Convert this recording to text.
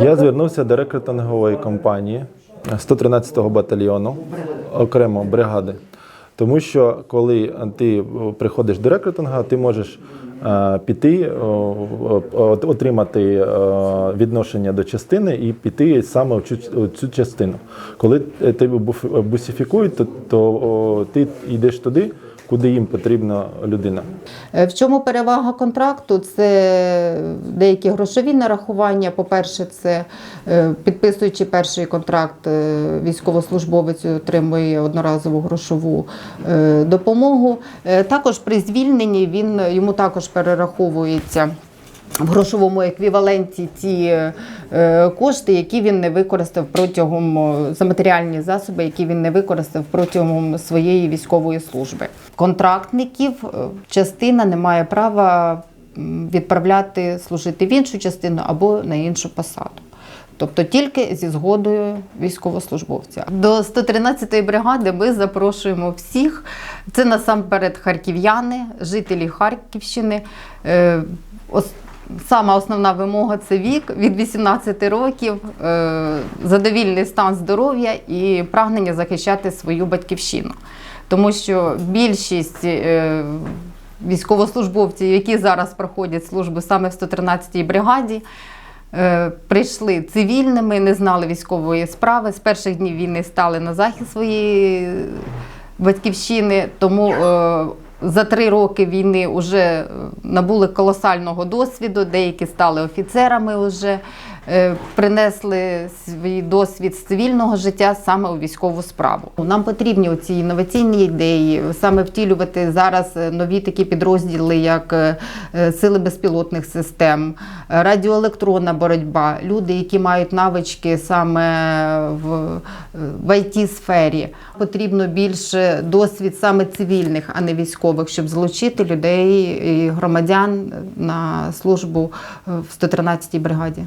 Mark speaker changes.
Speaker 1: Я звернувся до рекрутингової компанії 113-го батальйону окремо бригади. Тому що коли ти приходиш до рекрутингу, ти можеш піти, о, о, отримати е, відношення до частини і піти саме в цю, частину. Коли тебе бусифікують, то, то ти йдеш туди, куди їм потрібна людина.
Speaker 2: Е, В чому перевага контракту? Це деякі грошові нарахування. По-перше, це е, підписуючи перший контракт, е, військовослужбовець отримує одноразову грошову е, допомогу. Е, Також при звільненні він йому також перераховується. В грошовому еквіваленті ті е, кошти, які він не використав протягом е, за матеріальні засоби, які він не використав протягом своєї військової служби. Контрактників е, частина не має права відправляти служити в іншу частину або на іншу посаду. Тобто тільки зі згодою військовослужбовця. До 113-ї бригади ми запрошуємо всіх. Це насамперед харків'яни, жителі Харківщини. Е, Сама основна вимога це вік від 18 років, е, задовільний стан здоров'я і прагнення захищати свою батьківщину. Тому що більшість е, військовослужбовців, які зараз проходять службу саме в 113-й бригаді, прийшли цивільними, не знали військової справи. З перших днів війни стали на захист своєї батьківщини. Тому е, за три роки війни вже набули колосального досвіду, деякі стали офіцерами вже. Е, Принесли свій досвід з цивільного життя саме у військову справу. Нам потрібні ці інноваційні ідеї, саме втілювати зараз е, нові такі підрозділи, як е, сили безпілотних систем, радіоелектронна боротьба, люди, які мають навички саме в, в it сфері Потрібно більше досвід саме цивільних, а не військових, щоб залучити людей і громадян на службу в 113-й бригаді.